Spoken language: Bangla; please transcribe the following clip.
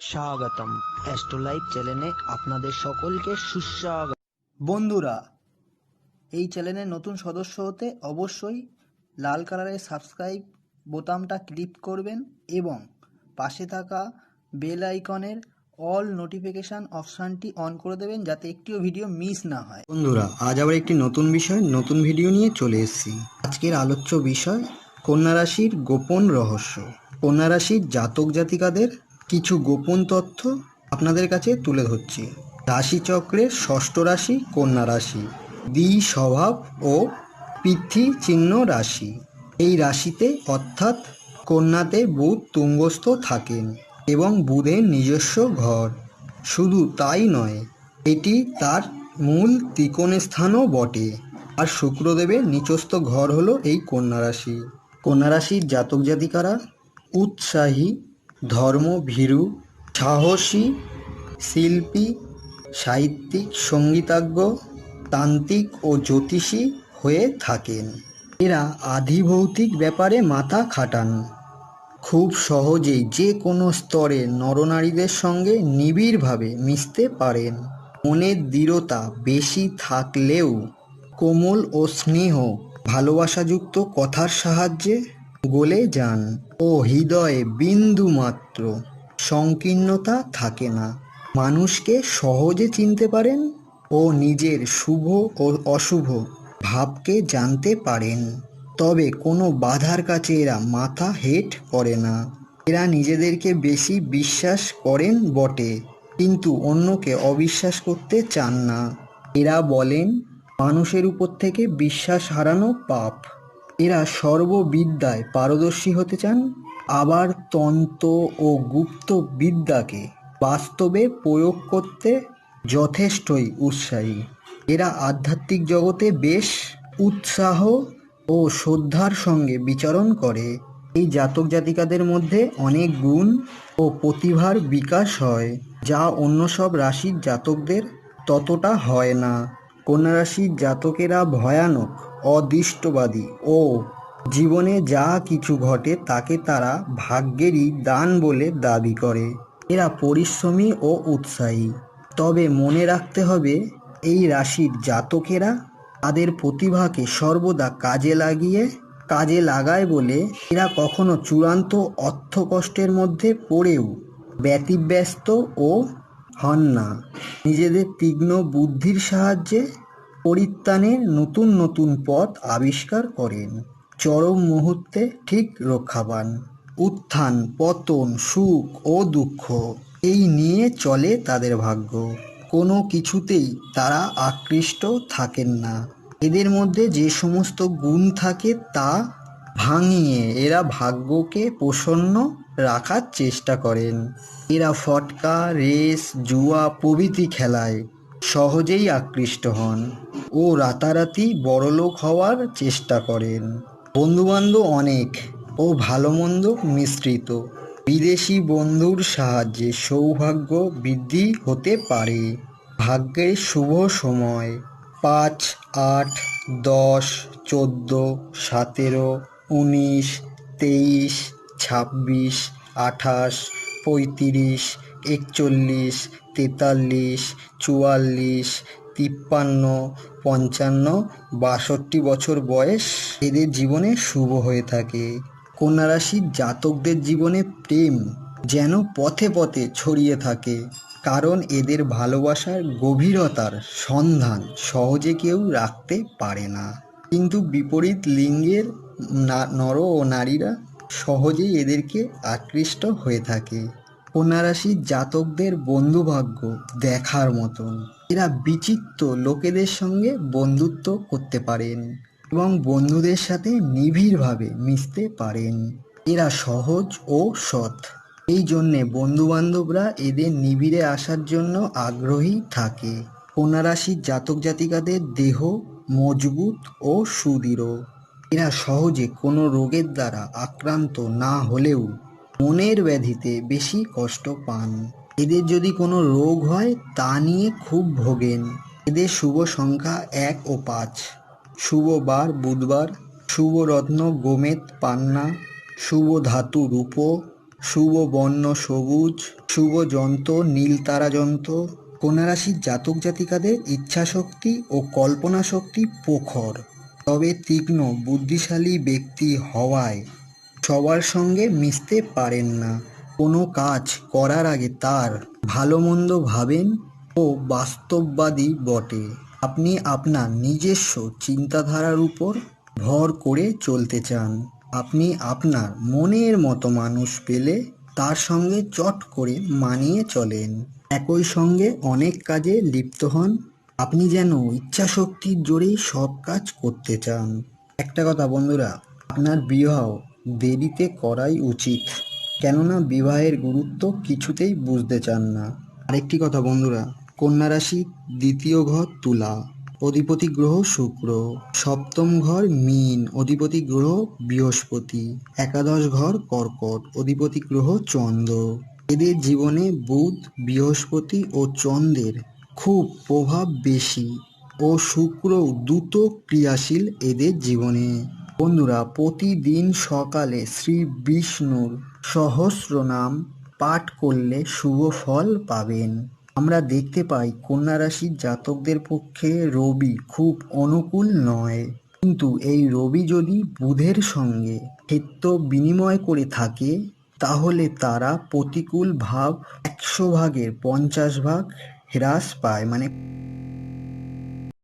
স্বাগতম। অ্যাস্ট্রোলাইভ চ্যানেলে আপনাদের সকলকে সুস্বাগত বন্ধুরা এই চ্যানেলের নতুন সদস্য হতে অবশ্যই লাল কালারের সাবস্ক্রাইব বোতামটা ক্লিক করবেন এবং পাশে থাকা বেল আইকনের অল নোটিফিকেশান অপশানটি অন করে দেবেন যাতে একটিও ভিডিও মিস না হয়। বন্ধুরা আজ আবার একটি নতুন বিষয় নতুন ভিডিও নিয়ে চলে এসেছি। আজকের আলোচ্য বিষয় কন্যা রাশির গোপন রহস্য। কন্যা রাশির জাতক জাতিকাদের কিছু গোপন তথ্য আপনাদের কাছে তুলে ধরছি। রাশিচক্রের ষষ্ঠ রাশি, কন্যা রাশি। দ্বি স্বভাব ও পৃথ্বী চিহ্ন রাশি। এই রাশিতে অর্থাৎ কন্যাতে বুধ তুঙ্গস্থ থাকেন এবং বুধের নিজস্ব ঘর। শুধু তাই নয়, এটি তার মূল ত্রিকোণ স্থানও বটে। আর শুক্রদেবের নিচস্থ ঘর হলো এই কন্যা রাশি। কন্যা রাশির জাতক জাতিকারা উৎসাহী ধর্মভীরু সাহসী, শিল্পী, সাহিত্যিক, সঙ্গীতজ্ঞ, তান্ত্রিক ও জ্যোতিষী হয়ে থাকেন। এরা আধিভৌতিক ব্যাপারে মাথা খাটান। খুব সহজেই যে কোনো স্তরে নরনারীদের সঙ্গে নিবিড়ভাবে মিশতে পারেন। মনের দৃঢ়তা বেশি থাকলেও কোমল ও স্নেহ ভালোবাসাযুক্ত কথার সাহায্যে গলে যান ও হৃদয়ে বিন্দু মাত্র সংকীর্ণতা থাকে না। মানুষকে সহজে চিনতে পারেন ও নিজের শুভ ও অশুভ ভাবকে জানতে পারেন। তবে কোনো বাধার কাছে এরা মাথা হেট করে না। এরা নিজেদেরকে বেশি বিশ্বাস করেন বটে, কিন্তু অন্যকে অবিশ্বাস করতে চান না। এরা বলেন, মানুষের উপর থেকে বিশ্বাস হারানো পাপ। এরা সর্ববিদ্যায় পারদর্শী হতে চান, আবার তন্ত্র ও গুপ্ত বিদ্যাকে বাস্তবে প্রয়োগ করতে যথেষ্টই উৎসাহী। এরা আধ্যাত্মিক জগতে বেশ উৎসাহ ও শ্রদ্ধার সঙ্গে বিচরণ করে। এই জাতক জাতিকাদের মধ্যে অনেক গুণ ও প্রতিভার বিকাশ হয়, যা অন্য সব রাশির জাতকদের ততটা হয় না। কন্যা রাশির জাতকেরা ভয়ানক। অদৃষ্টবাদী। ও, জীবনে যা কিছু ঘটে তাকে তারা ভাগ্যেরই দান বলে দাবি করে। এরা পরিশ্রমী ও উৎসাহী। তবে মনে রাখতে হবে, এই রাশির জাতকেরা তাদের প্রতিভাকে সর্বদা কাজে লাগিয়ে, কাজে লাগায় বলে এরা কখনো চূড়ান্ত অর্থকষ্টের মধ্যে পড়েও ব্যতিব্যস্ত ও হন না। নিজেদের তীক্ষ্ণ বুদ্ধির সাহায্যে পরিত্রাণের নতুন নতুন পথ আবিষ্কার করেন। চরম মুহূর্তে ঠিক রক্ষা পান উত্থান, পতন, সুখ ও দুঃখ, এই নিয়ে চলে তাদের ভাগ্য। কোনো কিছুতেই তারা আকৃষ্ট থাকেন না। এদের মধ্যে যে সমস্ত গুণ থাকে তা ভাঙিয়ে এরা ভাগ্যকে প্রসন্ন রাখার চেষ্টা করেন। এরা ফটকা, রেস, জুয়া প্রভৃতি খেলায় সহজেই আকৃষ্ট হন ও রাতারাতি বড়লোক হওয়ার চেষ্টা করেন। বন্ধুবান্ধব অনেক ও ভালো মন্দ মিশ্রিত। বিদেশি বন্ধুর সাহায্যে সৌভাগ্য বৃদ্ধি হতে পারে। ভাগ্যের শুভ সময় পাঁচ, আট, দশ, চোদ্দ, সতেরো, উনিশ, তেইশ, ছাব্বিশ, আঠাশ, পঁয়ত্রিশ, একচল্লিশ, তেতাল্লিশ চুয়াল্লিশ, তিপ্পান্ন, পঞ্চান্ন, বাষট্টি বছর বয়স এদের জীবনে শুভ হয়ে থাকে। কন্যা রাশির জাতকদের জীবনে প্রেম যেন পথে পথে ছড়িয়ে থাকে, কারণ এদের ভালোবাসার গভীরতার সন্ধান সহজে কেউ রাখতে পারে না। কিন্তু বিপরীত লিঙ্গের নর ও নারীরা সহজেই এদেরকে আকৃষ্ট হয়ে থাকে। কন্যা জাতকদের বন্ধুভাগ্য দেখার মতন। এরা বিচিত্র লোকেদের সঙ্গে বন্ধুত্ব করতে পারেন এবং বন্ধুদের সাথে নিবিড়ভাবে মিশতে পারেন। এরা সহজ ও সৎ। এই জন্যে বন্ধুবান্ধবরা এদের নিবিড়ে আসার জন্য আগ্রহী থাকে। কন্যা জাতক জাতিকাদের দেহ মজবুত ও সুদৃঢ়। এরা সহজে কোনো রোগের দ্বারা আক্রান্ত না হলেও মনের ব্যাধিতে বেশি কষ্ট পান। এদের যদি কোনো রোগ হয়, তা নিয়ে খুব ভোগেন। এদের শুভ সংখ্যা এক ও পাঁচ। শুভ বার বুধবার, শুভ রত্ন গোমেদ পান্না, শুভ ধাতু রূপ, শুভ বর্ণ সবুজ, শুভ যন্ত্র নীল তারা যন্ত্র কন্যা রাশির জাতক জাতিকাদের ইচ্ছাশক্তি ও কল্পনা শক্তি প্রখর। তবে তীক্ষ্ণ বুদ্ধিশালী ব্যক্তি হওয়ায় সবার সঙ্গে মিশতে পারেন না। কোনো কাজ করার আগে তার ভালো মন্দ ভাবেন ও বাস্তববাদী বটে। আপনি আপনার নিজস্ব চিন্তাধারার উপর ভর করে চলতে চান। আপনি আপনার মনের মতো মানুষ পেলে তার সঙ্গে চট করে মানিয়ে চলেন। একই সঙ্গে অনেক কাজে লিপ্ত হন। আপনি যেন ইচ্ছাশক্তির জোরেই সব কাজ করতে চান। একটা কথা বন্ধুরা, আপনার বিবাহ দেরিতে করাই উচিত। কেননা বিবাহের গুরুত্ব কিছুতেই বুঝতে চান না। আরেকটি কথা বন্ধুরা, কন্যা রাশি দ্বিতীয় ঘর তুলা, অধিপতি গ্রহ শুক্র, সপ্তম ঘর মীন, অধিপতি গ্রহ বৃহস্পতি, একাদশ ঘর কর্কট, অধিপতি গ্রহ চন্দ্র। এদের জীবনে বুধ, বৃহস্পতি ও চন্দ্রের খুব প্রভাব বেশি ও শুক্র দ্রুত ক্রিয়াশীল এদের জীবনে। বন্ধুরা, প্রতিদিন সকালে শ্রী বিষ্ণুর সহস্র নাম পাঠ করলে শুভ ফল পাবেন। আমরা দেখতে পাই, কন্যা রাশির জাতকদের পক্ষে রবি খুব অনুকূল নয়। কিন্তু এই রবি যদি বুধের সঙ্গে ক্ষেত্র বিনিময় করে থাকে, তাহলে তারা প্রতিকূল ভাব একশো ভাগের পঞ্চাশ ভাগ হ্রাস পায়। মানে